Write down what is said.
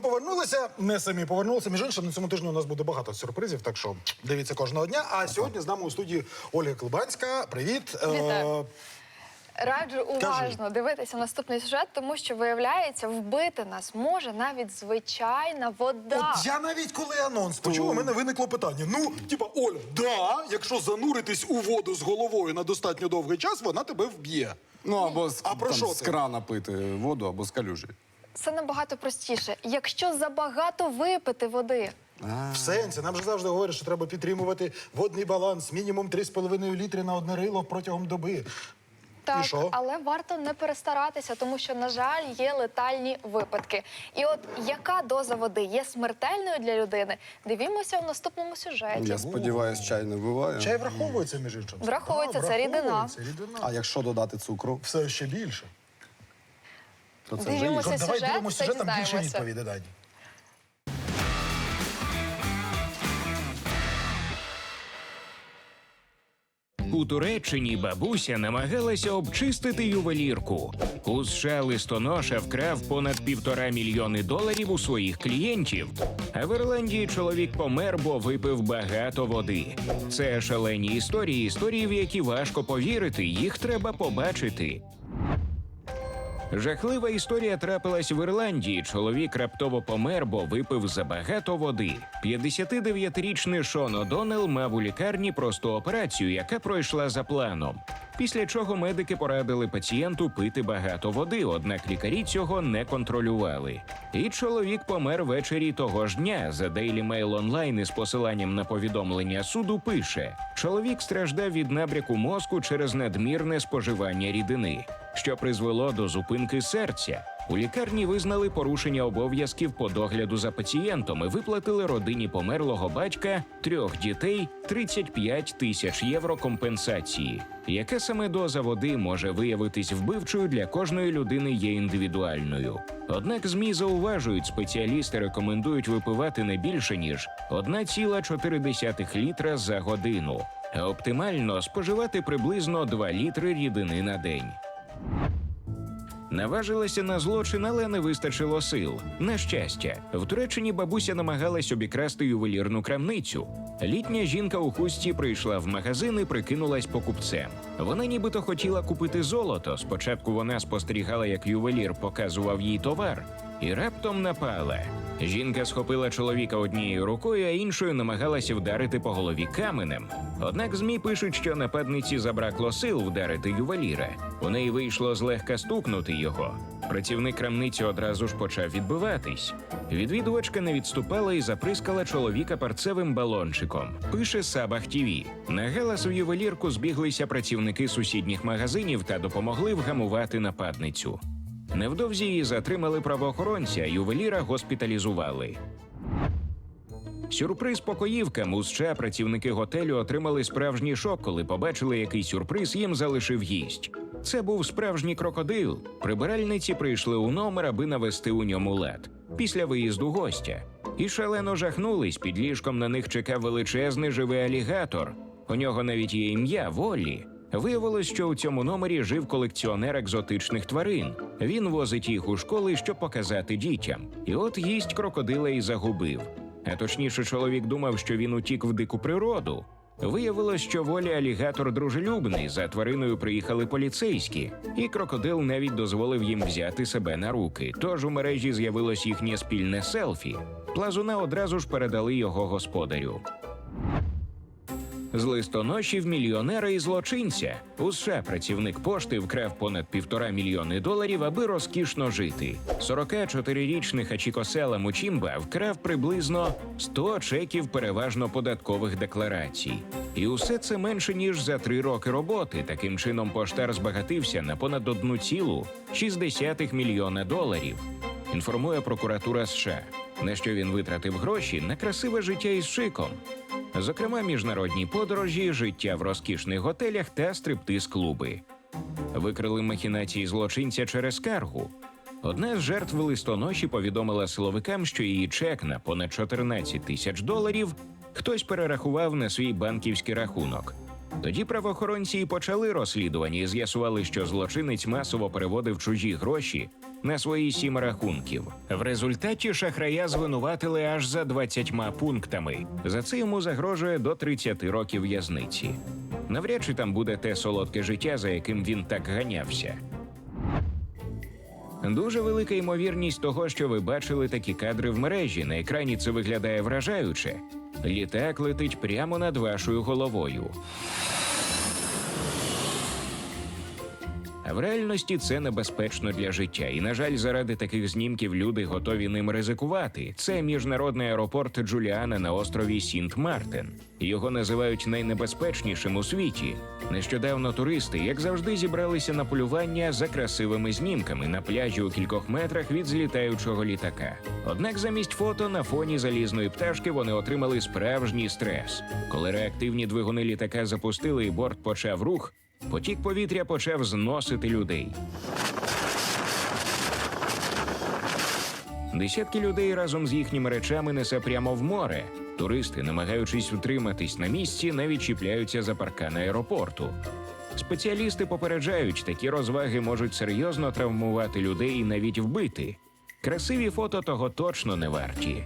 Ми повернулися, не самі повернулися. Між іншим, на цьому тижні у нас буде багато сюрпризів, так що дивіться кожного дня. А сьогодні з нами у студії Ольга Клибанська. Привіт. Е, Вітаю. Раджу уважно дивитися наступний сюжет, тому що виявляється, вбити нас може навіть звичайна вода. От я навіть коли анонс почув, у мене виникло питання. Ну, типа, Оля, да, якщо зануритись у воду з головою на достатньо довгий час, вона тебе вб'є. Ну або з, А про там, що з ти? крана пити воду або з калюжі. Це набагато простіше. Якщо забагато випити води, В сенсі, нам же завжди говорять, що треба підтримувати водний баланс, мінімум 3,5 літри на одне рило протягом доби. так, І що? але варто не перестаратися, тому що, на жаль, є летальні випадки. І от яка доза води є смертельною для людини, дивімося в наступному сюжеті. Я сподіваюся, чай не вбиває. Чай враховується, між іншим. Враховується, Да, це рідина. враховується, рідина. А якщо додати цукру, Все ще більше. То це вже Дивимося. Це Давай сюжет, дивимося все сюжет, там більше дізнаємося. відповідей Дані. У Туреччині бабуся намагалася обчистити ювелірку. У США листоноша вкрав понад півтора мільйони доларів у своїх клієнтів. А в Ірландії чоловік помер, бо випив багато води. Це шалені історії, історії, в які важко повірити, їх треба побачити. Жахлива історія трапилась в Ірландії. Чоловік раптово помер, бо випив забагато води. 59-річний Шон О'Доннелл мав у лікарні просту операцію, яка пройшла за планом. Після чого медики порадили пацієнту пити багато води, однак лікарі цього не контролювали. І чоловік помер ввечері того ж дня. За Daily Mail Online із посиланням на повідомлення суду пише: чоловік страждав від набряку мозку через надмірне споживання рідини, що призвело до зупинки серця. У лікарні визнали порушення обов'язків по догляду за пацієнтом і виплатили родині померлого батька трьох дітей 35 тисяч євро компенсації. Яка саме доза води може виявитись вбивчою для кожної людини є індивідуальною. Однак ЗМІ зауважують, спеціалісти рекомендують випивати не більше ніж 1,4 літра за годину, а оптимально споживати приблизно 2 літри рідини на день. Наважилася на злочин, але не вистачило сил. На щастя, в Туреччині бабуся намагалась обікрасти ювелірну крамницю. Літня жінка у хустці прийшла в магазин і прикинулась покупцем. Вона нібито хотіла купити золото. Спочатку вона спостерігала, як ювелір показував їй товар, і раптом напала. Жінка схопила чоловіка однією рукою, а іншою намагалася вдарити по голові каменем. Однак ЗМІ пишуть, що нападниці забракло сил вдарити ювеліра. У неї вийшло злегка стукнути його. Працівник крамниці одразу ж почав відбиватись. Відвідувачка не відступала і заприскала чоловіка парцевим балончиком. Пише Сабах ТІВІ. На галас в ювелірку збіглися працівники сусідніх магазинів та допомогли вгамувати нападницю. Невдовзі її затримали правоохоронці, а ювеліра госпіталізували. Сюрприз покоївкам у працівники готелю отримали справжній шок, коли побачили, який сюрприз їм залишив гість. Це був справжній крокодил. Прибиральниці прийшли у номер, аби навести у ньому лад після виїзду гостя. І шалено жахнулись. Під ліжком на них чекав величезний живий алігатор. У нього навіть є ім'я Воллі. Виявилось, що у цьому номері жив колекціонер екзотичних тварин. Він возить їх у школи, щоб показати дітям. І от гість крокодила і загубив. А точніше, чоловік думав, що він утік в дику природу. Виявилось, що волі алігатор дружелюбний. За твариною приїхали поліцейські, і крокодил навіть дозволив їм взяти себе на руки. Тож у мережі з'явилось їхнє спільне селфі. Плазуна одразу ж передали його господарю. З листоношів мільйонера і злочинця у США працівник пошти вкрав понад півтора мільйони доларів, аби розкішно жити. 44-річний Хачікосела Мучімба вкрав приблизно 100 чеків переважно податкових декларацій. І усе це менше ніж за три роки роботи. Таким чином поштар збагатився на понад 1,6 мільйона доларів. Інформує прокуратура США. На що він витратив гроші на красиве життя із шиком зокрема міжнародні подорожі, життя в розкішних готелях та стриптиз-клуби. Викрили махінації злочинця через скаргу. Одна з жертв листоноші повідомила силовикам, що її чек на понад 14 тисяч доларів хтось перерахував на свій банківський рахунок. Тоді правоохоронці і почали розслідування і з'ясували, що злочинець масово переводив чужі гроші на свої сім рахунків. В результаті шахрая звинуватили аж за 20 пунктами. За це йому загрожує до 30 років в'язниці. Навряд чи там буде те солодке життя, за яким він так ганявся. Дуже велика ймовірність того, що ви бачили такі кадри в мережі. На екрані це виглядає вражаюче. Літак летить прямо над вашою головою. В реальності це небезпечно для життя, і на жаль, заради таких знімків люди готові ним ризикувати. Це міжнародний аеропорт Джуліана на острові Сінт Мартен. Його називають найнебезпечнішим у світі. Нещодавно туристи, як завжди, зібралися на полювання за красивими знімками на пляжі у кількох метрах від злітаючого літака. Однак замість фото на фоні залізної пташки вони отримали справжній стрес. Коли реактивні двигуни літака запустили і борт почав рух, потік повітря почав зносити людей. Десятки людей разом з їхніми речами несе прямо в море. Туристи, намагаючись утриматись на місці, навіть чіпляються за паркан аеропорту. Спеціалісти попереджають, такі розваги можуть серйозно травмувати людей і навіть вбити. Красиві фото того точно не варті.